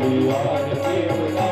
city on the hill.